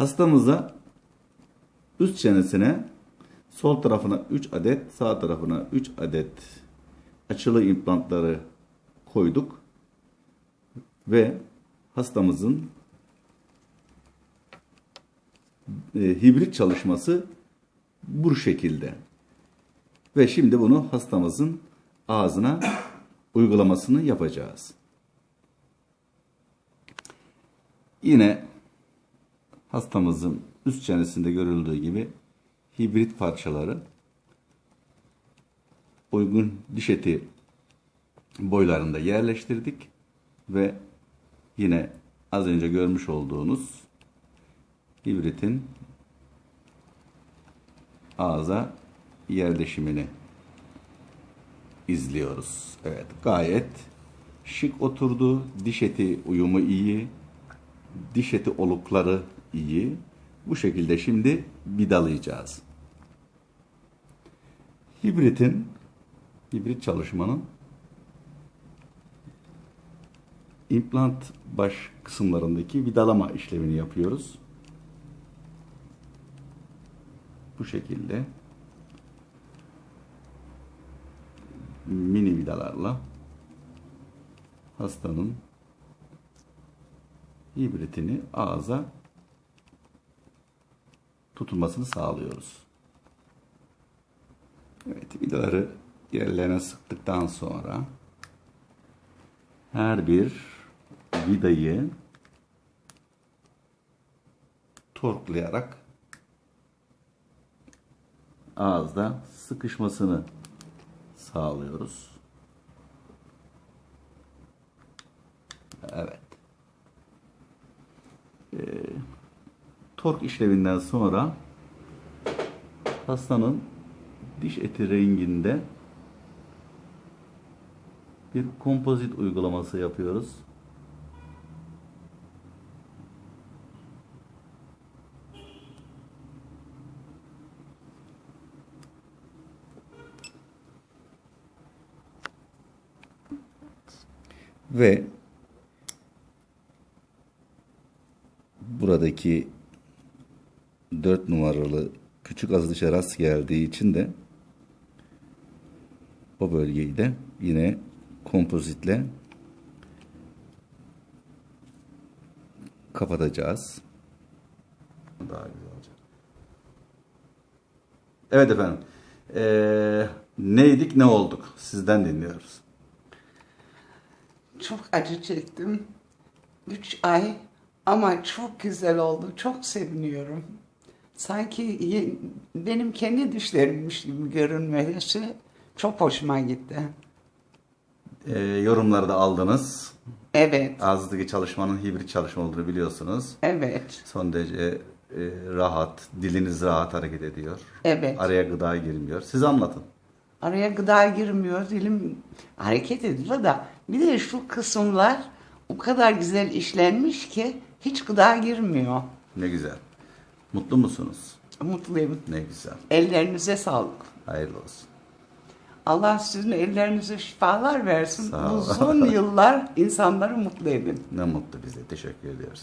Hastamıza üst çenesine sol tarafına 3 adet, sağ tarafına 3 adet açılı implantları koyduk ve hastamızın e, hibrit çalışması bu şekilde. Ve şimdi bunu hastamızın ağzına uygulamasını yapacağız. Yine hastamızın üst çenesinde görüldüğü gibi hibrit parçaları uygun diş eti boylarında yerleştirdik ve yine az önce görmüş olduğunuz hibritin ağza yerleşimini izliyoruz. Evet gayet şık oturdu. Diş eti uyumu iyi. Diş eti olukları iyi. Bu şekilde şimdi vidalayacağız. Hibritin hibrit çalışmanın implant baş kısımlarındaki vidalama işlemini yapıyoruz. Bu şekilde mini vidalarla hastanın hibritini ağza tutulmasını sağlıyoruz. Evet, vidaları yerlerine sıktıktan sonra her bir vidayı torklayarak ağızda sıkışmasını sağlıyoruz. Evet. Tork işleminden sonra hastanın diş eti renginde bir kompozit uygulaması yapıyoruz. Ve buradaki 4 numaralı küçük az dışa rast geldiği için de o bölgeyi de yine kompozitle kapatacağız. Daha güzel olacak. Evet efendim. Ee, neydik ne olduk? Sizden dinliyoruz. Çok acı çektim. Üç ay ama çok güzel oldu. Çok seviniyorum. Sanki benim kendi dişlerimmiş gibi görünmesi çok hoşuma gitti. Ee, yorumları da aldınız. Evet, Ağızdaki çalışmanın hibrit çalışma olduğunu biliyorsunuz. evet, Son derece e, rahat, diliniz rahat hareket ediyor. evet. Araya gıda girmiyor. Siz anlatın. Araya gıda girmiyor, dilim hareket ediyor da bir de şu kısımlar o kadar güzel işlenmiş ki hiç gıda girmiyor. Ne güzel. Mutlu musunuz? Mutluyum. Ne güzel. Ellerinize sağlık. Hayırlı olsun. Allah sizin ellerinize şifalar versin. Sağ. Uzun yıllar insanları mutlu edin. Ne mutlu bize. Teşekkür ediyoruz.